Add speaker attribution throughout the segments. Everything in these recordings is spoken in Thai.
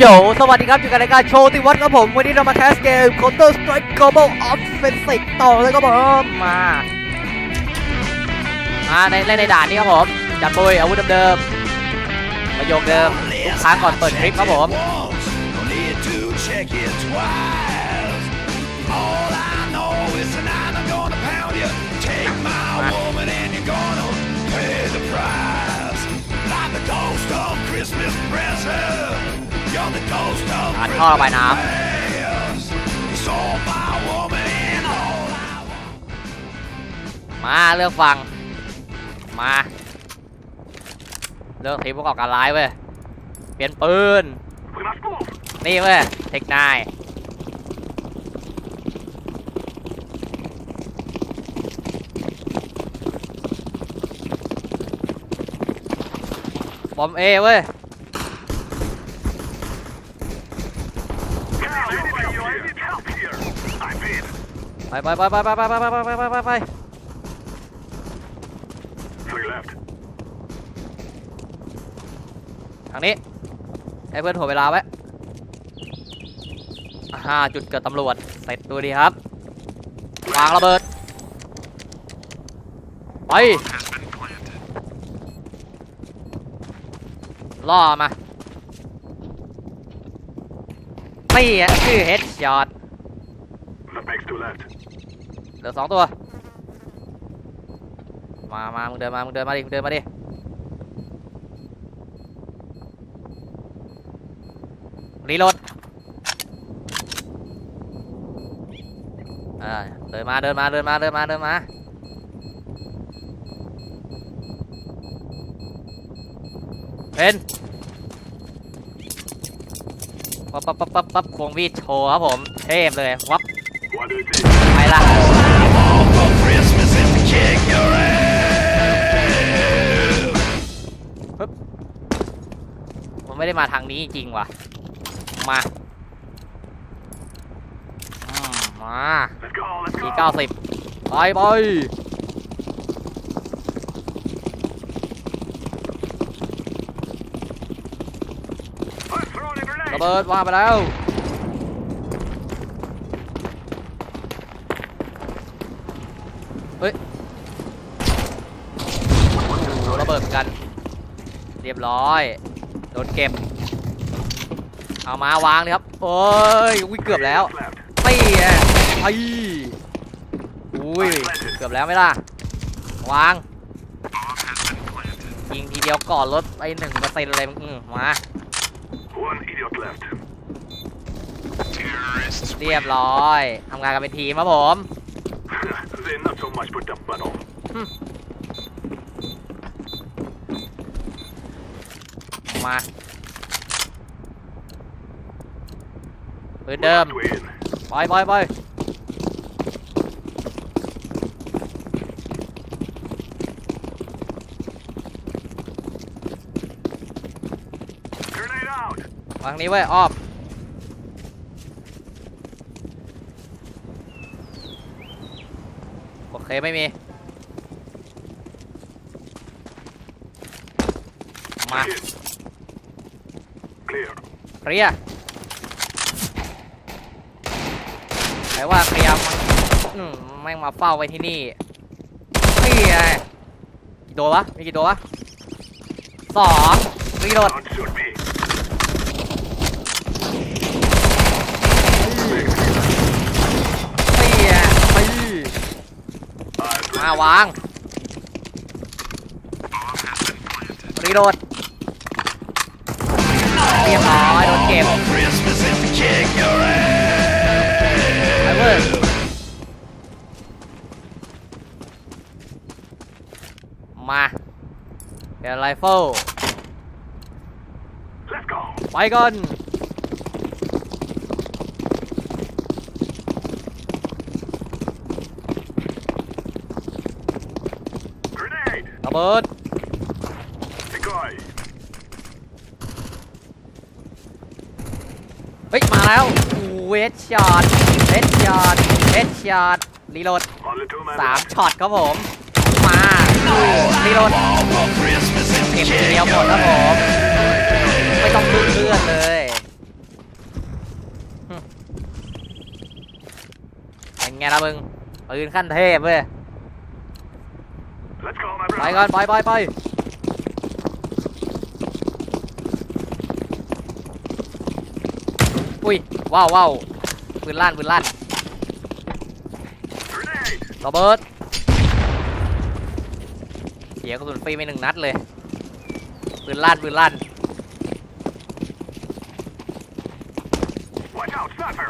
Speaker 1: โยสวัสดีครับอยู่กับรายการโชว์ติวัฒน์ครับผม วันนี้เรามาแคสเกม Counter Strike Global Offensive ต่อเลยครับผมมามาในเล่นในด่านนี้ครับผมจัดปุยอาวุธเดิมๆประโยคเดิมทุกครั้งก่อนเปิดคลิปครับผม
Speaker 2: No need to check it twice. All I know is tonight I'm gonna pound you. Take my woman and you're gonna pay the price. Like the ghost of Christmas present.
Speaker 1: อ่านท่อระบายน้ำมาเลือกฟัง มาเลือกทีมประกอบการร้ายเว้ยเปลี่ยนปืน นี่เว้ยเทคนายบอมเอเว้ย ไปไปไปไปไปไปไปไปไปไปไปไปทางนี้ให้เพื่อนถ่วงเวลาไว้ห้าจุดเกิดตำรวจ เสร็จดูดีครับ วางระเบิด ไป ล่อมานี่อะชื่อเฮดช็อต เหลือสองตัว มามามึงเดินมา มึงเดินมาดิ มึงเดินมาดิ รีโหลดอ่า เดินมา เดินมา เดินมา เดินมา เดินมาเป็นปั๊บปั๊บปั๊บปั๊บควงวีดโชว์ครับผม เทพเลย วับ ไปละ
Speaker 2: All for Christmas is to kick your ass.
Speaker 1: มันไม่ได้มาทางนี้จริงว่ะ มาอืมมาทีเก้าสิบไปไประเบิดวางไปแล้ว เฮ้ยโอ้โหระเบิดเหมือนกัน เรี ยบร้อย โดนเก็บ เอามาวางเลยครับ โอ้ยอุ้ยเกือบแล้วไม่ไอ้อุ้ย เกือบแล้วไม่ล่ะ วาง ยิงทีเดียวก่อนลดไปหนึ่งเปอร์เซ็นต์เลยมมาเรียบร้อย ทำงานกันเป็นทีมครับผม มาปืนเดิมไปไปไปวางนี้ไว้ออมโอเค ไม่มี มา
Speaker 2: In. Clear.
Speaker 1: เคลียร์แต่ว่าเคลียร์มันอืมแม่งมาเฝ้าไว้ที่นี่นี่ไงกี่ตัววะมีกี่ตัววะสองรีโหลด
Speaker 2: Don't shoot me.
Speaker 1: ตีอะตี
Speaker 2: I've
Speaker 1: มาวางรีโหลด ก
Speaker 2: ม
Speaker 1: มาเดี๋ยวไรเฟิลไปก่อนระเบิด แล้วเวทช็อตเวทช็อตเวทช็อตรีโหลดสามช็อตครับผม มารีโหลดเก็บเดียวหมดครับผม ไม่ต้องพึ่งเพื่อนเลยเป็นไงล่ะมึงปืนขั้นเทพเว้ยไปก่อนไปไปไป อุ้ยว้าวว้าวปืนลั่นปืนลั่นระเบิดเสียกระสุนฟรีไปหนึ่งนัดเลยปืนลั่นปืนลั่น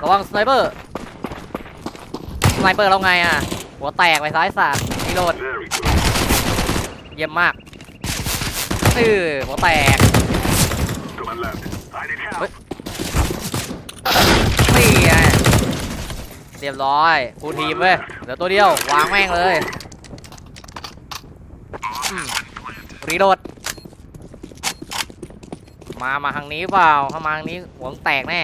Speaker 1: ระวังสไนเปอร์สไนเปอร์เราไงอะ หัวแตกไปซ้ายสามนี่โลด
Speaker 2: Very good.
Speaker 1: เยี่ยมมากเออหัวแตก นี่ไงเรียบร้อยฟูทีมเว้ยเหลือตัวเดียว วางแม่งเลยรีโหลดมา มาทางนี้เปล่าถ้ามาทางนี้หัวงแตกแน่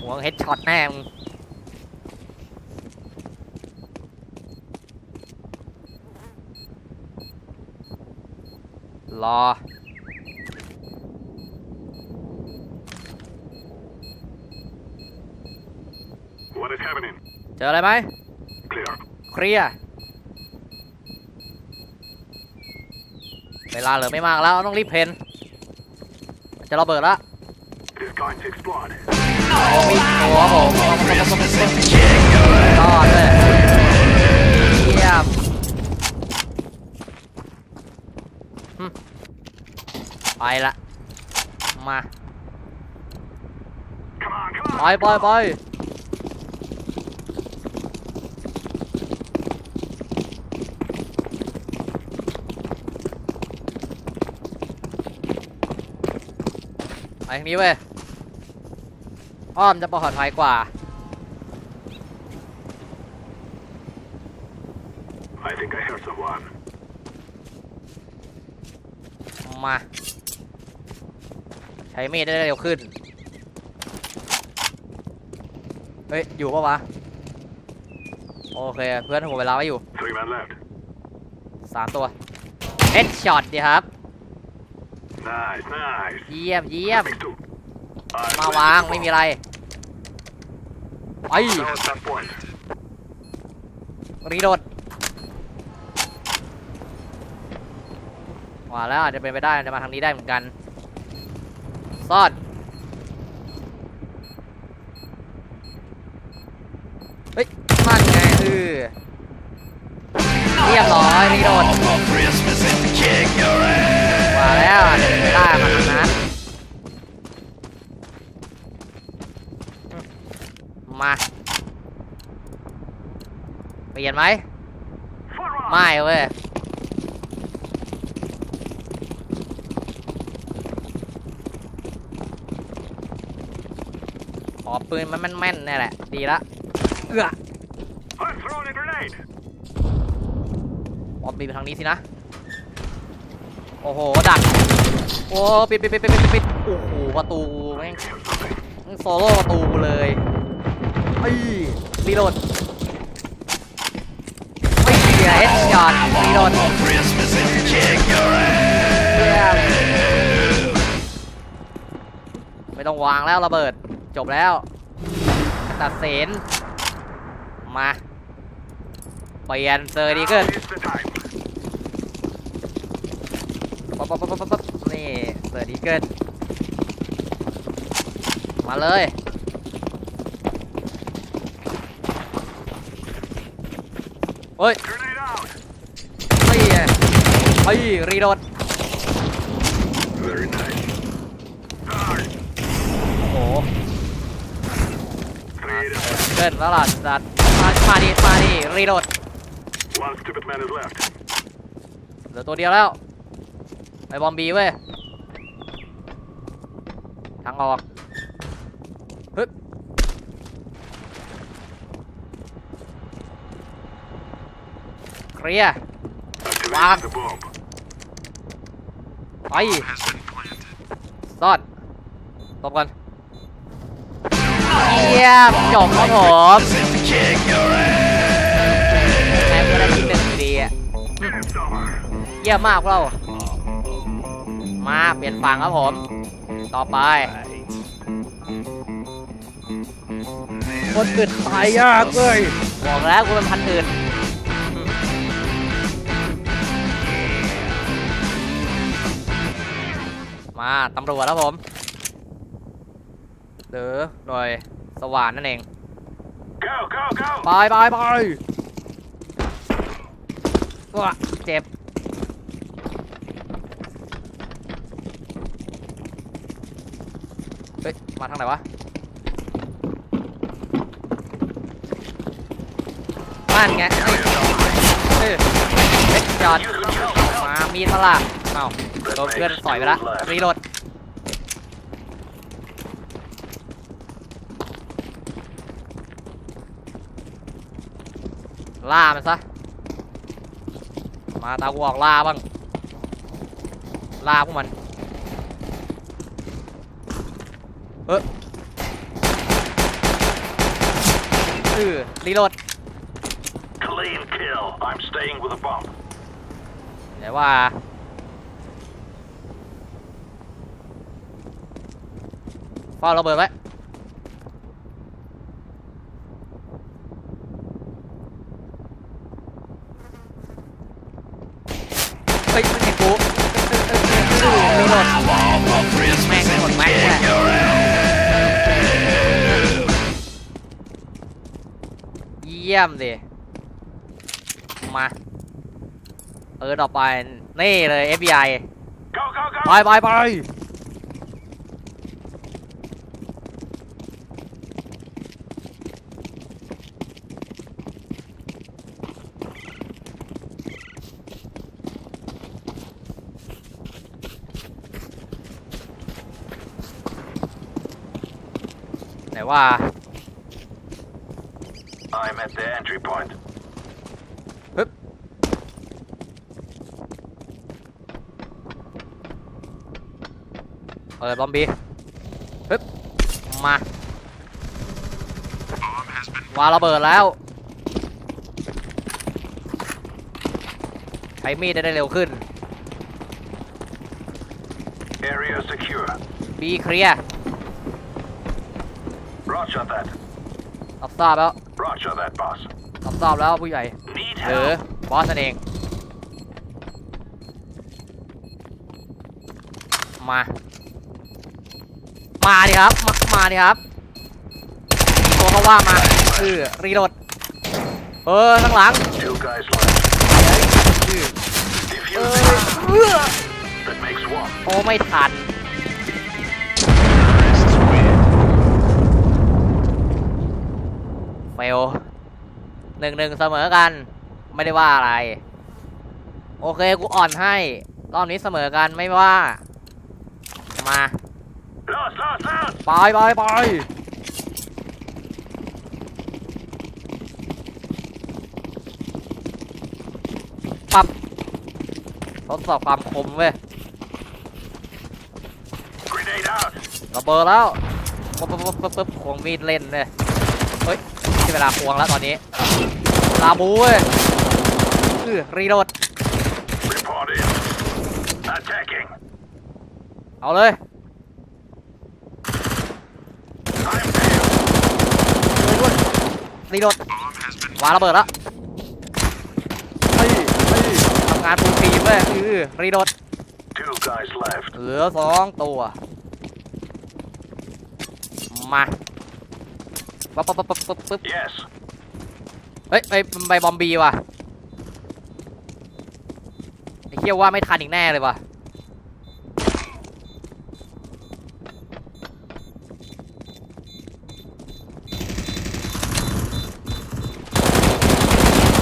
Speaker 1: หัวเฮดช็อตแน่มึงรอ เจออะไรไหม
Speaker 2: Clear.
Speaker 1: เคลียร์เวลาเหลือไม่มากแล้วต้องรีบเพนจะระเบิดละ
Speaker 2: It is going to explode.
Speaker 1: มีตัวผม
Speaker 2: Christmas is king.
Speaker 1: รอดเลยเยี่ยมหึไปละมา
Speaker 2: Come on, come
Speaker 1: ไป
Speaker 2: on.
Speaker 1: ไปไปางนี้เว้ย อ้อมจะปลอดภัยกว่า
Speaker 2: I think I heard someone.
Speaker 1: มา ใช้มีดได้เร็วขึ้น เฮ้ย อยู่ปะวะ โอเค เพื่อนผมเวลาไว้อยู่
Speaker 2: Three men left.
Speaker 1: สามตัวเอ็ดช็อตดีครับ เยี่ยมเยี่ยม
Speaker 2: Perfect too. I'm
Speaker 1: มา
Speaker 2: ready
Speaker 1: วาง
Speaker 2: to
Speaker 1: ไม่
Speaker 2: rock.
Speaker 1: มีอะไรไป
Speaker 2: Now at that point.
Speaker 1: รีโดดว่าแล้วอาจจะเป็นไปได้จะมาทางนี้ได้เหมือนกันซ่อน มาเปลี่ยนไหมไม่เว้ยขอปืนมันแม่นๆนี่แหละ ดีละเอื้อ
Speaker 2: I'm throwing a grenade.
Speaker 1: ออมบินไปทางนี้สินะ โอ้โห ดัก โอ้ปิดปิดปิดปิดปิดปิดโอ้โห ประตูแม่ง
Speaker 2: Here's something.
Speaker 1: แม่งโซโล่ประตูเลย ไอ้รีโหลดไอ้ยเฮดช็อตรีโหลดไม่ต้องวางแล้วระเบิด จบแล้ว ตัดเสนมาเปลี่ยนเซอร์ดีเกินปปั๊บปั๊บปั๊บปั๊บนี่เซอร์ดีเกินมาเลย เฮ้ยเฮ้ยเฮ้ยรีโดดโอ้โหเกินแล้วล่ะจัดมามาดิมาดิรีโดดเหลือตัวเดียวแล้วไปบอมบีเว้ยทางออก เคลียร์
Speaker 2: Activating the bomb.
Speaker 1: ไปซ่อนตบกันเยี่ยมจบครับผม
Speaker 2: And kick your ass.
Speaker 1: แม่งก็ได้ที่หนึ่งอยู่ดีอะ
Speaker 2: It's over.
Speaker 1: เยี่ยมมากพวกเรา มาเปลี่ยนฝั่งครับผม ต่อไป
Speaker 2: The
Speaker 3: คนอื่นตายยากเว้ย
Speaker 1: บอกแล้วกูเป็นพันอื่นาตำรวจแล้วผม หรือหน่วยสว่านนั่นเอง
Speaker 2: Go, go, go!
Speaker 1: ไปไปไปว้าเจ็บเฮ้ยมาทางไหนวะบ้านไงเฮ้ยเฮ้ยเฮ้ยจอดมามีดมาล่ะเอ้าโดนเพื่อนต่อยไปละรีโหลด ล่ามันซะ มาตากูออกล่าบ้าง ล่าพวกมัน เออเออรีโหลด
Speaker 2: Clean kill. I'm staying with the bomb.
Speaker 1: เดี๋ยวว่าเฝ้าระเบิดไว้ เฮ้ยมันเห็นกูมีหลด
Speaker 2: แม่งห
Speaker 1: ล
Speaker 2: ด
Speaker 1: แม่ง
Speaker 2: แห
Speaker 1: เยี่ยมดิมา เออ ต่อไป นี่เลย FBI ไปไปไป ไหนว่า
Speaker 2: I'm at the entry point.
Speaker 1: เปิดบอมบี้ปึ๊บมา วางระเบิดแล้ว ใช้มีดได้เร็วขึ้น
Speaker 2: Area secure.
Speaker 1: บีเคลียร์
Speaker 2: Roger that.
Speaker 1: รับทราบแล้ว
Speaker 2: Roger that, boss.
Speaker 1: รับทราบแล้วผู้ใหญ่
Speaker 2: Need
Speaker 1: หรือ
Speaker 2: help?
Speaker 1: บอสนั่นเอง มา มาดิครับ มามาดิครับมีตัวเขาว่ามาเออรีโหลดเออข้างหลัง
Speaker 2: Two guys left.
Speaker 1: อือ
Speaker 2: Defuse
Speaker 1: เอ
Speaker 2: the
Speaker 1: อ
Speaker 2: bomb.
Speaker 1: เอื้อ
Speaker 2: That makes one.
Speaker 1: โอ้ไม่ทัน เฟลหนึ่งหนึ่งเสมอกัน ไม่ได้ว่าอะไร โอเคกูอ่อนให้ รอบนี้เสมอกันไม่ว่า มา
Speaker 2: Lost, lost, lost!
Speaker 1: ไปไปไปปับทดสอบความคมเว้ยระเบิดแล้วปุ๊บปุ๊บปุ๊บปุ๊บปุ๊บควงมีดเล่นเลยเฮ้ย เวลาควงแล้วตอนนี้ลาบูเว้ยคือรีโหลด
Speaker 2: Report in. Attacking.
Speaker 1: เอาเลย
Speaker 2: I'm down.
Speaker 1: เลยด้วยรีโหลดวางระเบิดแล้วเฮ้ยเฮ้ยทำงานฟูลทีมเว้ยคือรีโหลด
Speaker 2: Two guys left.
Speaker 1: เหลือสองตัว มา ปั๊บปั๊บปั๊บปั๊บปั๊บปั๊บ
Speaker 2: Yes.
Speaker 1: เฮ้ยไปไปบอมบีว่ะไอ้เคี้ยวว่าไม่ทันอีกแน่เลยว่ะ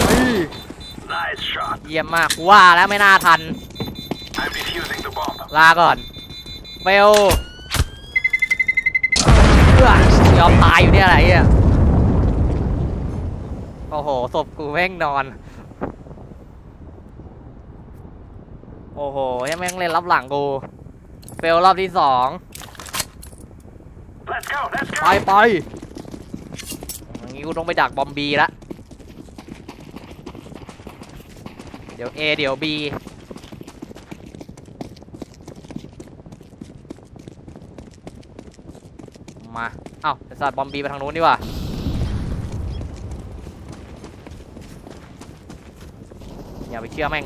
Speaker 1: เฮ้ย
Speaker 2: Nice shot.
Speaker 1: เยี่ยมมากกูว่าแล้วไม่น่าทัน
Speaker 2: I'm defusing the bomb.
Speaker 1: ลาก่อนเฟล ยอมตายอยู่เนี่ยอะไรอะโอ้โหศพกูแม่งนอน โอ้โหยังแม่งเล่นรับหลังกู เฟลรอบที่สอง
Speaker 2: Let's go, let's
Speaker 1: ไป
Speaker 2: go!
Speaker 1: ไปอย่างนี้กูต้องไปดักบอมบีละ เดี๋ยว A เดี๋ยว B มา เอ้าไอสัดบอมบีไปทางนู้นดีกว่าอย่าไปเชื่อแม่ง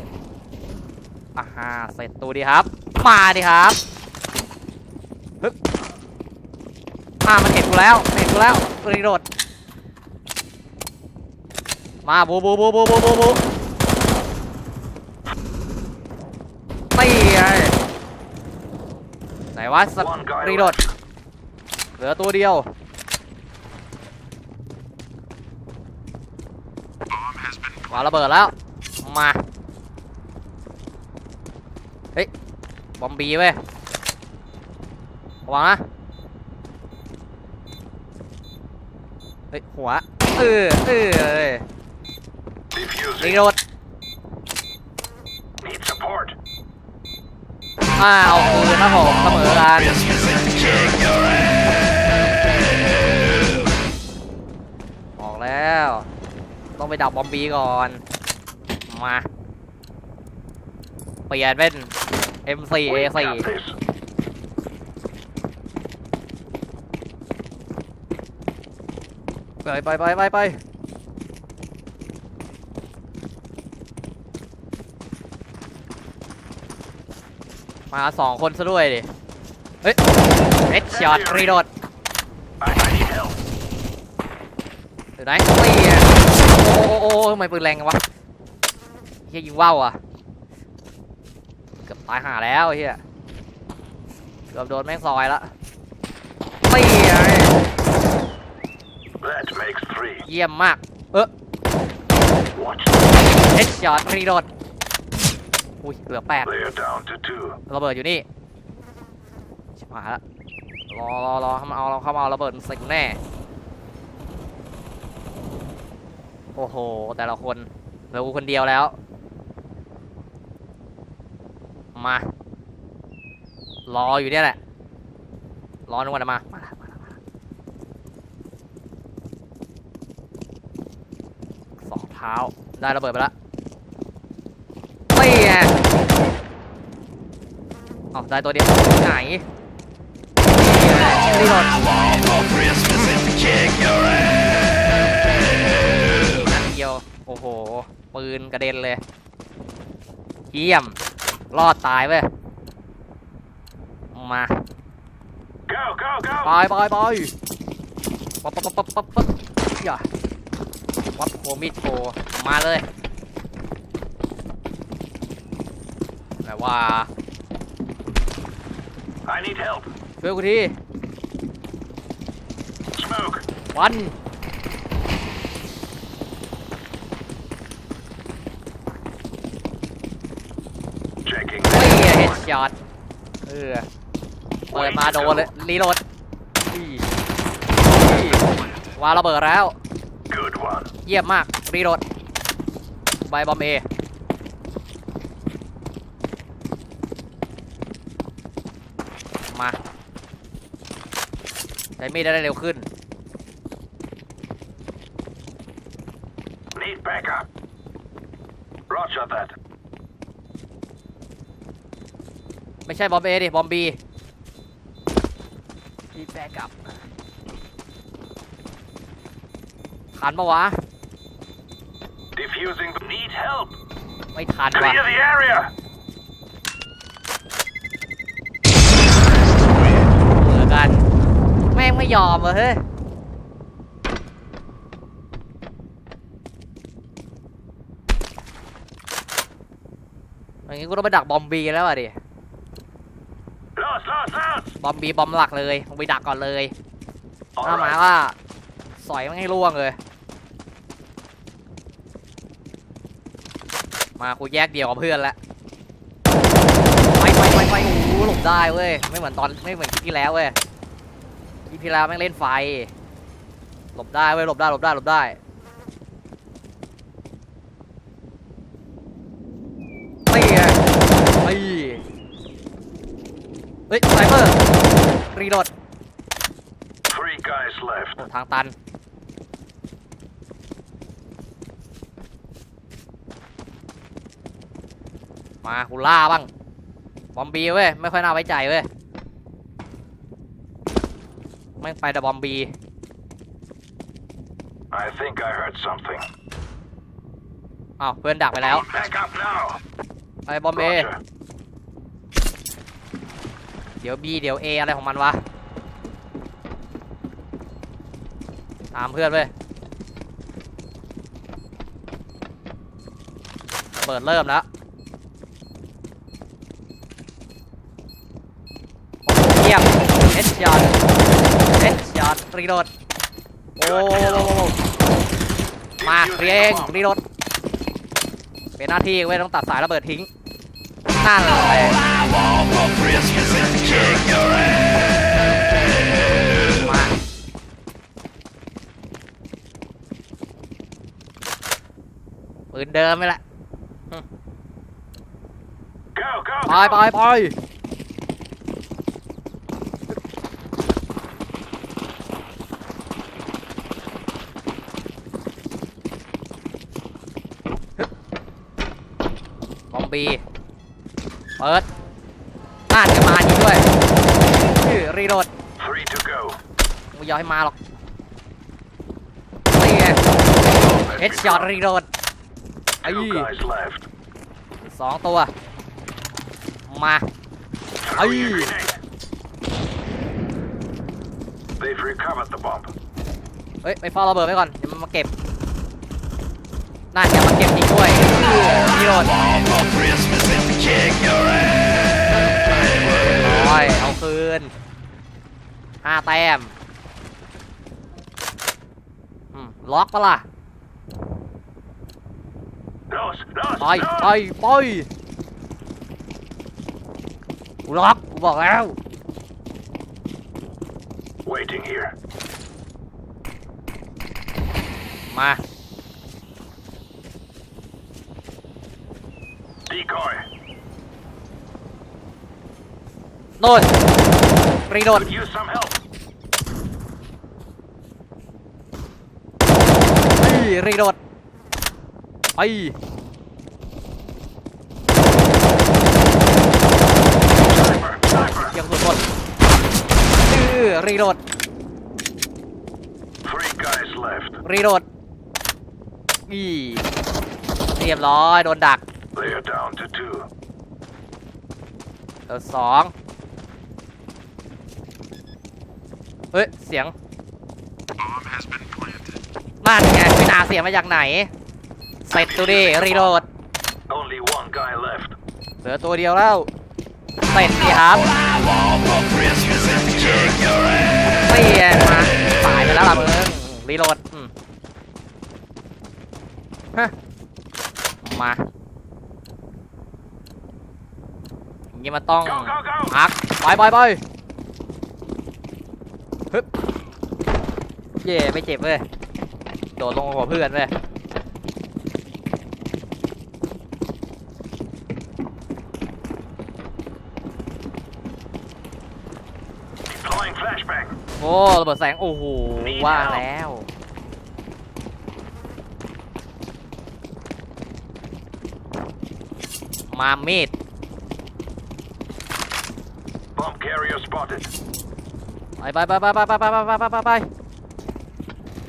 Speaker 1: อ่าฮะเสร็จตัวดีครับ มาดีครับฮึบอ่ามันเห็นกูแล้วเห็นกูแล้วกระโดดมาบูบูบูบูบูบูบูไม่ไงไหนวะสรีโดด เหลือตัวเดียววางระเบิดแล้ว มา เฮ้ย บอมบีเว้ยระวังนะ เฮ้ย หัว เออ เออเอ้ย
Speaker 2: Defusing.
Speaker 1: รีโหลด
Speaker 2: Need support.
Speaker 1: อ้าวคืนนะผมเสมอกัน ไปดับบอมบีก่อน มาเปลี่ยนเป็น M4
Speaker 2: We
Speaker 1: A4
Speaker 2: got this.
Speaker 1: ไปไปไปไปไปมาสองคนซะด้วยดิ เฮ้ยเฮดช็อตรีโดด
Speaker 2: I, I need help.
Speaker 1: เดี๋ยวไหนตี อะโอ้โอ้ทำไมปืนแรงจังวะเฮียยิงว่าวอะเกือบตายห่าแล้วเฮียเกือบโดนแม่งซอยละตีอ่เยี่ยมมาก เออ
Speaker 2: Watch.
Speaker 1: เฮดช็อตรีโดดอุ้ยเหลือแปดระเบิดอยู่นี่ชิบหายละรอรอรอเข้ามาเอาเราเข้ามาเอาระเบิดใส่กูแน่ โอ้โห แต่ละคนเหลือกูคนเดียวแล้ว มา รออยู่เนี่ยแหละ รอนึกวันมา มาละมาละมาละสองเท้า ได้ระเบิดไปละตีไงเอาได้ตัวเดียวไหนนี่หล่น ปืนกระเด็นเลย เยี่ยม รอดตายเว้ย มา
Speaker 2: Go, go, go.
Speaker 1: ไปไปไปปั๊บปั๊บปั๊บปั๊บปั๊บอย่าวัดโคมิดโชว์มาเลยแต่ว่า
Speaker 2: I need help.
Speaker 1: ช่วยกูที
Speaker 2: Smoke.
Speaker 1: วัน
Speaker 2: Checking.
Speaker 1: เฮ้ย เฮดช็อตเออเปิดมาโดนเลยรีโหลดวาระเบิดแล้ว เยี่ยมมาก รีโหลดใบบอมเอมาใช้มีดได้เร็วขึ้น
Speaker 2: Need backup. Roger that.
Speaker 1: ไม่ใช่บอมเอดิบอมบีรีบแบกกลับทันปะวะ
Speaker 2: Defusing. the- Need help.
Speaker 1: ไม่ทันวะ
Speaker 2: Clear the area.
Speaker 1: เหมือนกัน แม่งไม่ยอมเว้ยเฮ้ย อย่างงี้กูต้องไปดักบอมบีแล้วอะดิ
Speaker 2: Lost, lost, lost.
Speaker 1: บอมบีบอมหลักเลยมึงไปดักก่อนเลย
Speaker 2: All
Speaker 1: ถ้าหมาย
Speaker 2: right.
Speaker 1: ว่าสอยมันให้ล่วงเลย มากูแยกเดียวกับเพื่อนแล้วไปไปไปไปโอ้โหหลบได้เว้ยไม่เหมือนตอนไม่เหมือนคลิปที่แล้วเว้ยคลิปที่แล้วแม่งเล่นไฟหลบได้เว้ยหลบได้หลบได้หลบได้ ตีไงตีเฮ้ยไซเปอร์รีโหลด
Speaker 2: Three guys left.
Speaker 1: โอ้ทางตัน มากูล่าบ้าง บอมบีเว้ย ไม่ค่อยน่าไว้ใจเว้ย แม่งไปแต่บอมบี
Speaker 2: I think I heard something.
Speaker 1: อ้าวเพื่อนดักไปแล้ว
Speaker 2: Back up now.
Speaker 1: ไอ้บอมเอ
Speaker 2: Roger.
Speaker 1: เดี๋ยวบีเดี๋ยวเออะไรของมันวะ ตามเพื่อนเว้ยเปิดเริ่มแล้วเยี่ยมเฮดช็อตเฮดช็อตรีโหลดโอ้มาเรียงรีโหลดเป็นหน้าที่เว้ยต้องตัดสายระเบิดทิ้งนั่นเลย มาปืนเดิมไปละไปไปไปบอมบีเปิดน่านจะมาจริงด้วยชื่อ รีโหลด
Speaker 2: Three to go.
Speaker 1: ไม่ยอมให้มาหรอกนี่ไงเฮดช็อตรีโหลด ไอ้
Speaker 2: Two guys left.
Speaker 1: สองตัว มา
Speaker 2: Throwing a
Speaker 1: Aye.
Speaker 2: grenade. They've recovered the bomb.
Speaker 1: เฮ้ย ไปเฝ้าระเบิดไว้ก่อน เดี๋ยวมันมาเก็บ น่าจะมาเก็บอีกด้วยรีโหลด
Speaker 2: Want for Christmas is to kick your ass.
Speaker 1: ร้อยเอาคืน ห้าแต้มอืมล็อกปะล่ะ
Speaker 2: Los, los,
Speaker 1: ไปไป
Speaker 2: los.
Speaker 1: ไปกูล็อกกูบอกแล้ว
Speaker 2: Waiting here.
Speaker 1: มา
Speaker 2: Decoy.
Speaker 1: โน่นรีโหลด
Speaker 2: Could use some help.
Speaker 1: เฮ้ย รีโดดไปยังสุดหมดชื่อรีโด
Speaker 2: ด
Speaker 1: รีโดดอีเรียบร้อย โดนดักเดี๋สองเฮ้ย เสียง นั่นไงพี่นาเสียงมาจากไหน เสร็จตัวดิ รีโหลด
Speaker 2: Only one guy left.
Speaker 1: เหลือตัวเดียวแล้ว เสร็จสิครับ
Speaker 2: I want for Christmas is to kick your ass.
Speaker 1: เปลี่ยนมาตายไปแล้วล่ะมึงรีโหลดอืมฮะมาอย่างนี้มันต้อง
Speaker 2: Go, go, go.
Speaker 1: พักไปไปไปฮึบเย่ไม่เจ็บเว้ยโดดลงกับเพื่อนเว้ย
Speaker 2: Deploying flashbang.
Speaker 1: โอ้ระเบิดแสง โอ้โห ว่าแล้ว มามีด
Speaker 2: Bomb carrier spotted.
Speaker 1: ไปไปไปไปไปไปไปไปไปไปไป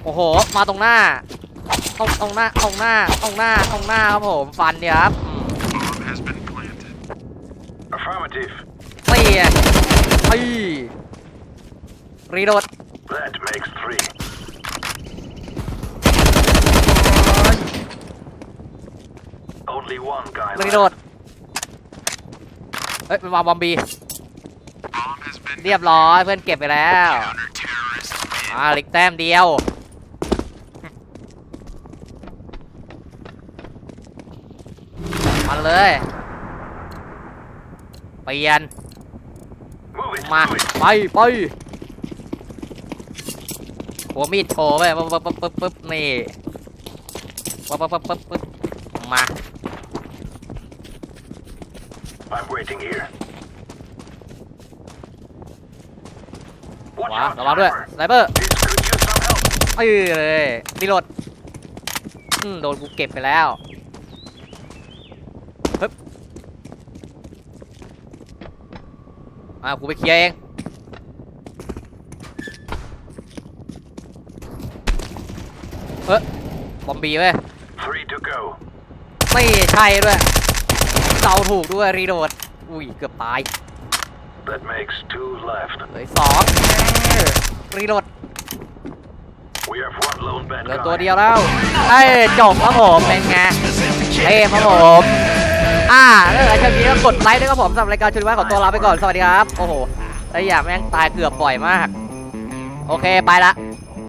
Speaker 1: โอ้โห มาตรงหน้าตรงตรงหน้าตรงหน้าตรงหน้าตรงหน้าครับผมฟันเดียวครับอืม
Speaker 2: Affirmative.
Speaker 1: เตี้ยไอ้รีโหลด
Speaker 2: That makes three. Only one guy
Speaker 1: รีโหล
Speaker 2: left.
Speaker 1: ดเฮ้ยมันวางบอมบีเรียบร้อยเพื่อนเก็บไปแล้วอ่าเหลิกแต้มเดียว มา เลยเปลี่ยน
Speaker 2: Move it,
Speaker 1: มา
Speaker 2: move it.
Speaker 1: ไปไปหัวมีดโชว์ไปปึ๊บปึ๊บปึ๊บปึ๊บปึ๊บนี่ปึ๊บปึ๊บปึ๊บปึ๊บปึ๊บมา
Speaker 2: I'm waiting here.
Speaker 1: ข
Speaker 2: Watch
Speaker 1: วา
Speaker 2: out,
Speaker 1: ระวังด้วย
Speaker 2: sniper.
Speaker 1: ไซเบอร์
Speaker 2: This could use some help.
Speaker 1: เอ้ยเลยรีโหลดอืมโดนกูเก็บไปแล้วฮึบ อ่ากูไปเคลียร์เองเฮ้ยบอมบีเว้ย
Speaker 2: Three to go.
Speaker 1: ไม่ใช่ด้วยเดาถูกด้วยรีโดด อุ้ย เกือบตาย
Speaker 2: That makes two left.
Speaker 1: เหลยสองรีโดด
Speaker 2: We are front lone
Speaker 1: เหลือตัวเดียวแล้วไอ้ยจบครับผมเป็นไงเท่ครับผม อ่าถ้าเชอบนี้ก็กดไลค์ด้วยครับผมสำหรับรายการชุดว่าขอตัวลาไปก่อน สวัสดีครับ โอ้โหไอ้ยอย่าแม่งตายเกือบบ่อยมาก โอเค ไปละ